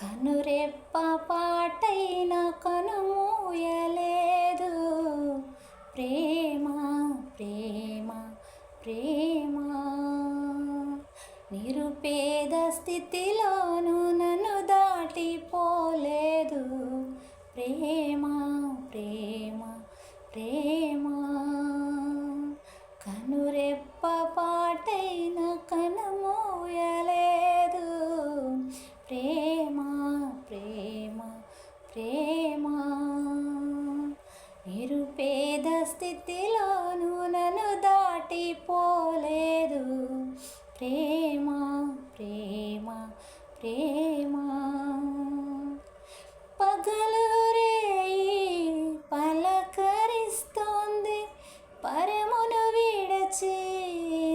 కనురెప్ప పాటైన కనుమూయలేదు ప్రేమ ప్రేమ ప్రేమ. నిరుపేద స్థితిలోను నన్ను దాటిపోలేదు. ప్రేమ ప్రేమ ప్రేమ. స్థితిలోను నన్ను దాటిపోలేదు. ప్రేమ ప్రేమ ప్రేమ. పగలు రేయి పలకరిస్తోంది. పరమును విడచి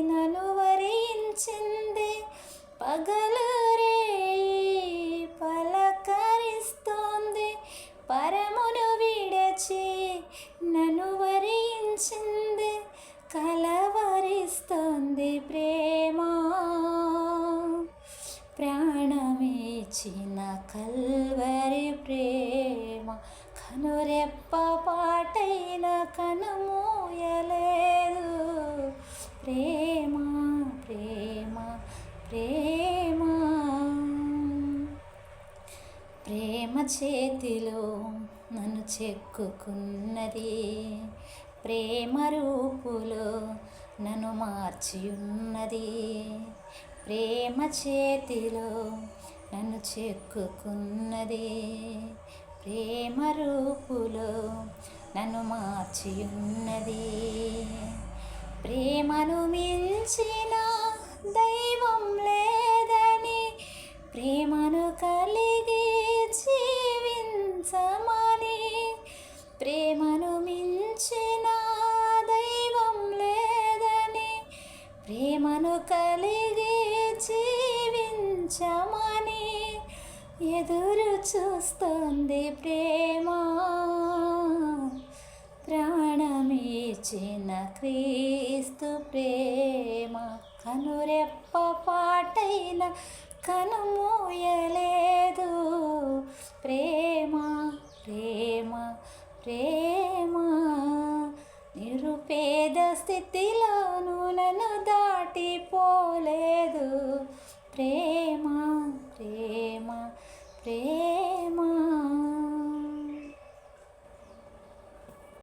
నన్ను వరించింది. పగలు రేయి పలకరిస్తోంది. పరమును విడచి నన్ను వరించింది కలవరిస్తుంది ప్రేమ. ప్రాణమిచ్చిన కల్వరి ప్రేమ. కనురెప్ప పాటైన కనుమూయలేదు ప్రేమ ప్రేమ ప్రేమ. ప్రేమ చేతిలో నన్ను చెక్కుకున్నది. ప్రేమ రూపులో నన్ను మార్చియున్నది. ప్రేమ చేతిలో నన్ను చెక్కుకున్నది. ప్రేమ రూపులో నన్ను మార్చియున్నది. ప్రేమను మించిన కలిగి జీవించమని ఎదురు చూస్తుంది ప్రేమ. ప్రాణమిచ్చిన క్రీస్తు ప్రేమ కనురెప్ప పాటైన కనుమూయలేదు ప్రేమ ప్రేమ ప్రేమ నిరుపేద స్థితిలోను నన్ను పోలేదు. ప్రేమ ప్రేమ ప్రేమ.